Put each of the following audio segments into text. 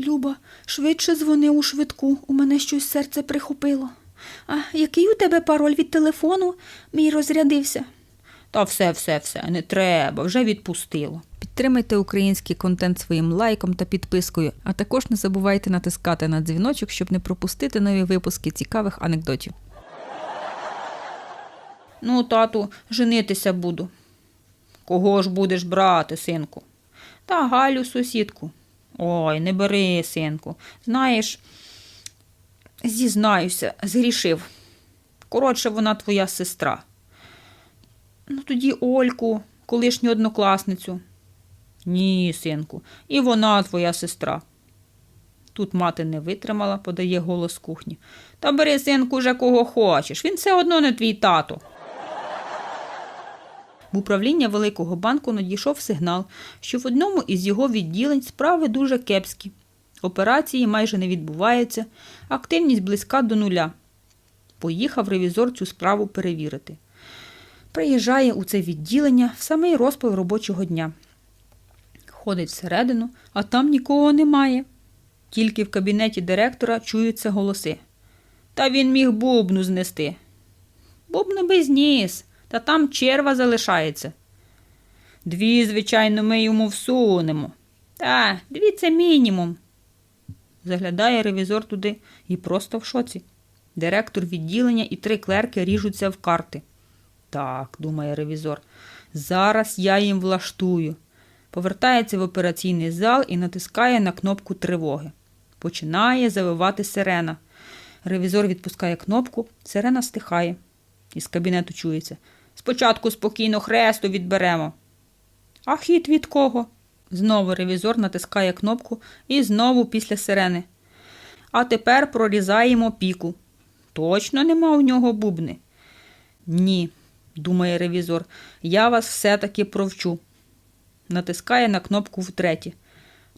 Люба, швидше дзвони у швидку, у мене щось серце прихопило. А який у тебе пароль від телефону? Мій розрядився. Та все, все, все, не треба, вже відпустило. Підтримайте український контент своїм лайком та підпискою, а також не забувайте натискати на дзвіночок, щоб не пропустити нові випуски цікавих анекдотів. Ну, тату, женитися буду. Кого ж будеш брати, синку? Та Галю, сусідку. Ой, не бери, синку. Знаєш, зізнаюся, згрішив. Коротше, вона твоя сестра. Ну, тоді Ольку, колишню однокласницю. Ні, синку, і вона твоя сестра. Тут мати не витримала, подає голос кухні. Та бери, синку, вже кого хочеш. Він все одно не твій тато. В управління Великого банку надійшов сигнал, що в одному із його відділень справи дуже кепські. Операції майже не відбуваються, активність близька до нуля. Поїхав ревізор цю справу перевірити. Приїжджає у це відділення в самий розпал робочого дня. Ходить всередину, а там нікого немає. Тільки в кабінеті директора чуються голоси. Та він міг бубну знести. Бубну би зніс, та там черва залишається. Дві, звичайно, ми йому всунемо. Та, дві це мінімум. Заглядає ревізор туди і просто в шоці. Директор відділення і три клерки ріжуться в карти. Так, думає ревізор, зараз я їм влаштую. Повертається в операційний зал і натискає на кнопку тривоги. Починає завивати сирена. Ревізор відпускає кнопку, сирена стихає. Із кабінету чується. Спочатку спокійно хресту відберемо. А хід від кого? Знову ревізор натискає кнопку і знову після сирени. А тепер прорізаємо піку. Точно нема у нього бубни? Ні, думає ревізор, я вас все-таки провчу. Натискає на кнопку втретє.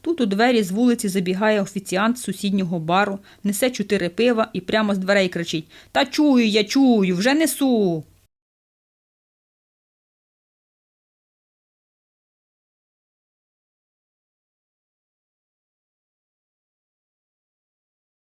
Тут у двері з вулиці забігає офіціант з сусіднього бару, несе чотири пива і прямо з дверей кричить Та чую, я чую, вже несу.